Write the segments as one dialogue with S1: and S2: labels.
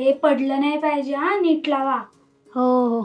S1: हे पडलं नाही पाहिजे हा नीट लावा.
S2: हो हो.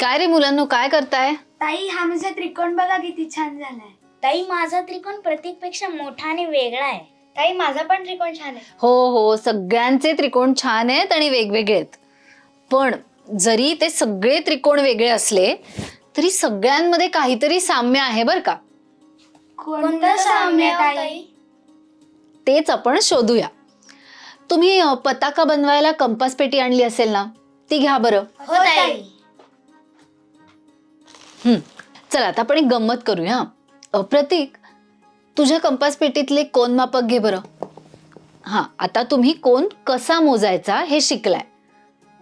S2: काय रे मुलांनो काय करताय?
S1: ताई हा माझा त्रिकोण बघा किती छान झालाय.
S3: ताई माझा त्रिकोण प्रत्येकपेक्षा मोठा आणि वेगळा आहे.
S1: ताई माझा पण त्रिकोण छान आहे.
S2: हो हो सगळ्यांचे त्रिकोण छान आहेत आणि वेगवेगळे आहेत. पण जरी ते सगळे त्रिकोण वेगळे असले तरी सगळ्यांमध्ये काहीतरी साम्य आहे बरं का?
S1: कोणतं साम्य ताई?
S2: तेच आपण शोधूया. तुम्ही अ, पताका बनवायला कंपास पेटी आणली असेल ना ती घ्या बरं.
S3: हो ताई.
S2: हं. चला आता आपण एक गंमत करूया. अ, प्रतीक तुझ्या कंपास पेटीतले कोण मापक घे बरं हां आता तुम्ही कोण कसा मोजायचा हे शिकलाय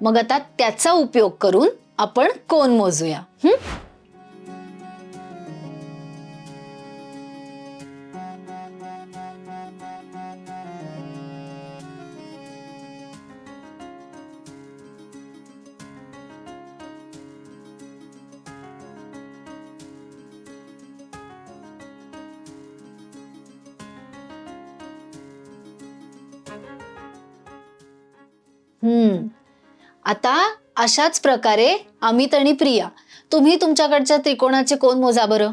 S2: मग आता त्याचा उपयोग करून आपण कोण मोजूया हं? आता अशाच प्रकारे अमित आणि प्रिया तुम्ही तुमच्याकडच्या त्रिकोणाचे कोण मोजा बरं?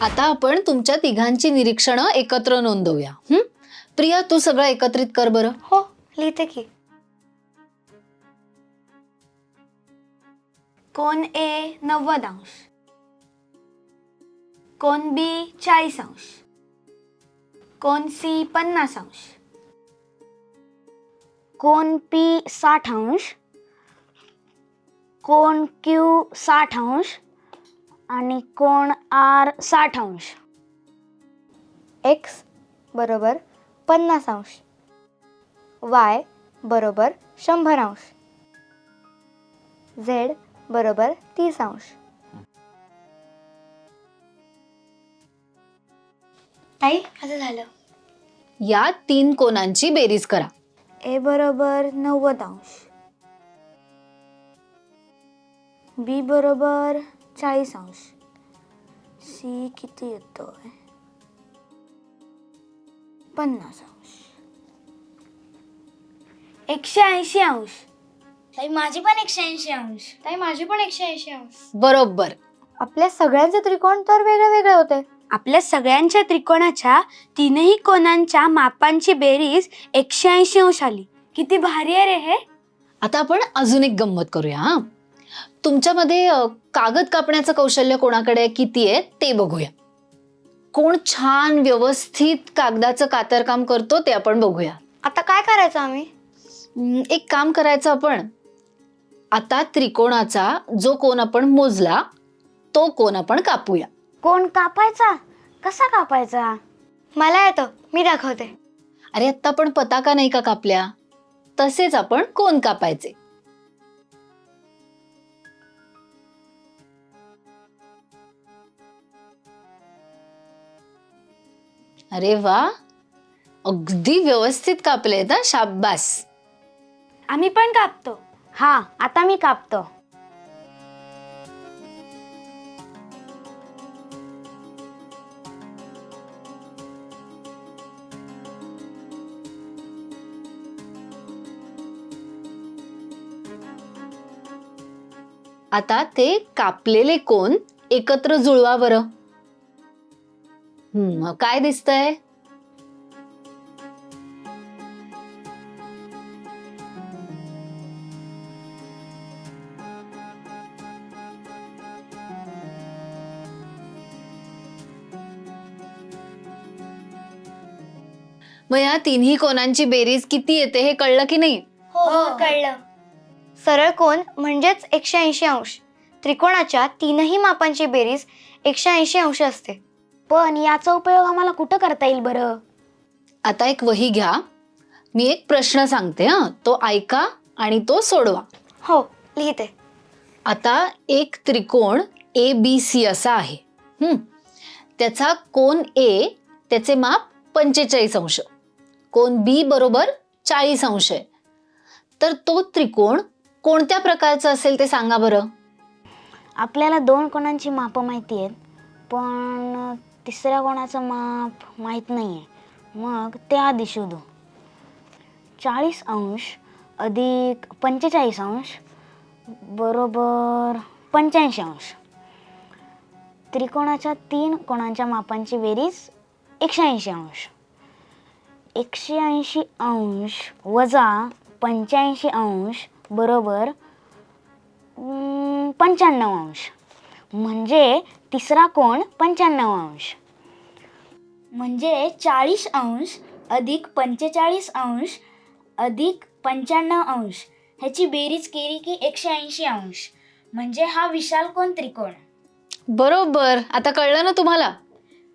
S2: आता आपण तुमच्या तिघांची निरीक्षणं एकत्र नोंदवूया. हं? प्रिया तू सगळं एकत्रित कर बरं.
S4: हो लिहिते की. कोण ए नव्वद अंश कोण बी चाळीस अंश कोण सी पन्नास अंश कोण पी साठ अंश कोण क्यू साठ अंश आणि कोण आर साठ अंश एक्स बरोबर पन्नास अंश वाय बरोबर शंभर अंश झेड बरोबर तीस अंश
S1: ताई असं झालं.
S2: या तीन कोणांची बेरीज करा.
S4: ए बरोबर नव्वद अंश बी बरोबर चाळीस अंश. सी किती येतोय? पन्नास अंश. एकशे ऐंशी अंश.
S3: ताई माझी पण एकशे ऐंशी अंश.
S1: ताई माझे पण एकशे ऐंशी अंश.
S2: बरोबर.
S4: आपल्या सगळ्यांचे त्रिकोण तर वेगळे वेगळे होते.
S1: आपल्या सगळ्यांच्या त्रिकोणाच्या तीनही कोणांच्या मापांची बेरीज एकशे ऐंशी अंश आली. किती भारी आहे रे हे.
S2: आता आपण अजून एक गंमत करूया हा. तुमच्यामध्ये अ, कागद कापण्याचं कौशल्य कोणाकडे किती आहे ते बघूया. कोण छान व्यवस्थित कागदाचं कातरकाम करतो ते आपण बघूया.
S4: आता काय करायचं आम्ही?
S2: एक काम करायचं आपण. आता त्रिकोणाचा जो कोण आपण मोजला तो कोण आपण कापूया.
S4: कोण कापायचा? कसा कापायचा? मला येतं मी दाखवते.
S2: अरे आत्ता आपण पताका नाही का कापल्या? तसेच आपण कोण कापायचे. अरे वा. अगदी व्यवस्थित कापले ना शाब्बास.
S1: आम्ही पण कापतो.
S4: हा आता मी कापतो.
S2: आता ते कापलेले कोण एकत्र जुळवा बरं. मग काय दिसतंय? मग या तिन्ही कोणांची बेरीज किती येते हे कळलं की नाही?
S3: हो, हो कळलं.
S5: सरळ कोण म्हणजेच एकशे ऐंशी अंश. त्रिकोणाच्या तीनही मापांची बेरीज एकशे ऐंशी अंश असते.
S4: पण याचा उपयोग आम्हाला कुठं करता येईल बरं?
S2: आता एक वही घ्या. मी एक प्रश्न सांगते हा. तो ऐका आणि तो सोडवा.
S5: हो लिहिते.
S2: आता एक त्रिकोण ए बी सी असा आहे. हं. त्याचा कोण ए त्याचे माप पंचेचाळीस अंश. कोण बी बरोबर चाळीस अंश आहे. तर तो त्रिकोण कोणत्या प्रकारचा असेल ते सांगा बरं.
S4: आपल्याला दोन कोणांची मापं माहिती आहेत पण तिसऱ्या कोणाचं माप माहीत नाही आहे मग ते आधी शोधू चाळीस अंश अधिक पंचेचाळीस अंश बरोबर पंच्याऐंशी अंश. त्रिकोणाच्या तीन कोणांच्या मापांची बेरीज एकशे ऐंशी अंश. एकशे ऐंशी अंश वजा पंच्याऐंशी अंश बरोबर पंच्याण्णव अंश. म्हणजे तिसरा कोण? पंच्याण्णव अंश.
S3: म्हणजे चाळीस अंश अधिक पंचेचाळीस अंश अधिक पंच्याण्णव अंश ह्याची बेरीज केली की एकशे ऐंशी अंश. म्हणजे हा विशाल कोण? त्रिकोण.
S2: बरोबर. आता कळलं ना तुम्हाला?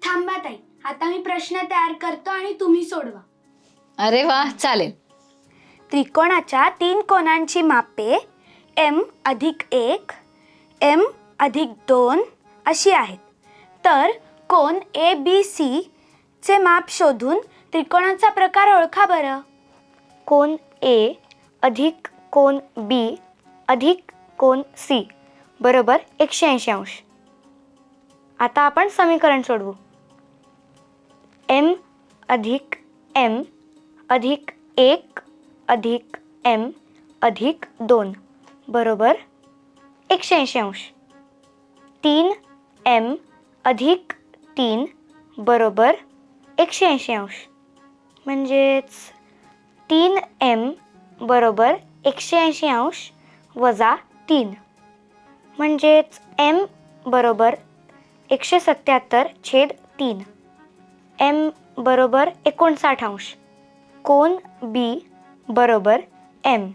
S1: थांबा ताई. आता मी प्रश्न तयार करतो आणि तुम्ही सोडवा.
S2: अरे वा चालेल.
S1: त्रिकोणाच्या तीन कोणांची मापे एम अधिक एक एम अधिक दोन अशी आहेत. तर कोण ए बी सी चे माप शोधून त्रिकोणाचा प्रकार ओळखा बरं.
S5: कोण ए अधिक कोण बी अधिक कोण सी बरोबर एकशे ऐंशी अंश. आता आपण समीकरण सोडवू. एम अधिक एम अधिक एक अधिक एम अधिक दोन बरोबर एकशे ऐंशी अंश. तीन एम अधिक तीन बरोबर एकशे ऐंशी अंश. म्हणजेच तीन एम बरोबर एकशे ऐंशी अंश वजा तीन. म्हणजेच एम बरोबर एकशे सत्याहत्तर छेद तीन. एम बरोबर एकोणसाठ अंश. कोन बी बरोबर एम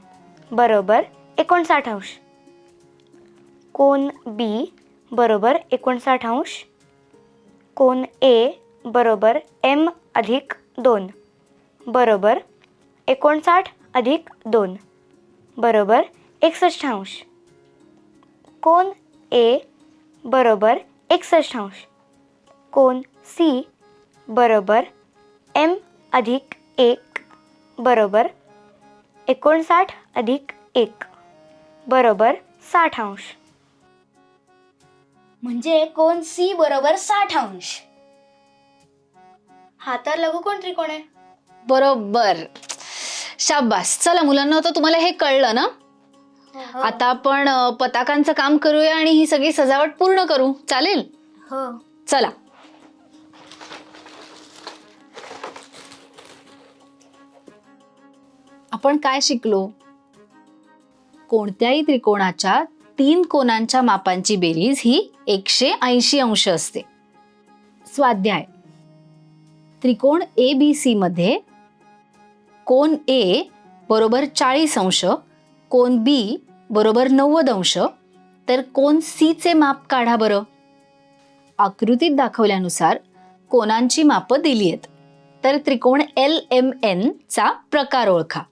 S5: बरोबर एकोणसाठ अंश. कोन बी बरोबर एकोणसाठ अंश. कोन ए बरोबर एम अधिक दोन. बरोबर एकोणसाठ अधिक दोन. बरोबर एकसष्ट अंश. कोन ए बरोबर एकसष्ट अंश. कोन सी बरोबर एम अधिक एक. बरोबर एकोणसाठ अधिक एक. बरोबर साठ अंश.
S3: म्हणजे कोण सी बरोबर साठ अंश.
S5: हा तर लघुकोण त्रिकोण आहे?
S2: बरोबर. शाबास. चला मुलांना आता तुम्हाला हे कळलं ना? आता आपण अ, पताकांचं काम करूया आणि ही सगळी सजावट पूर्ण करू. चालेल?
S3: हो.
S2: चला. आपण काय शिकलो? कोणत्याही त्रिकोणाच्या तीन कोणांच्या मापांची बेरीज ही एकशे ऐंशी अंश असते. स्वाध्याय. त्रिकोण ए बी सी मध्ये कोन ए बरोबर चाळीस अंश कोन बी बरोबर नव्वद अंश तर कोण सीचे माप काढा बरं. आकृतीत दाखवल्यानुसार कोणांची मापं दिली आहेत तर त्रिकोण एल एम एनचा प्रकार ओळखा.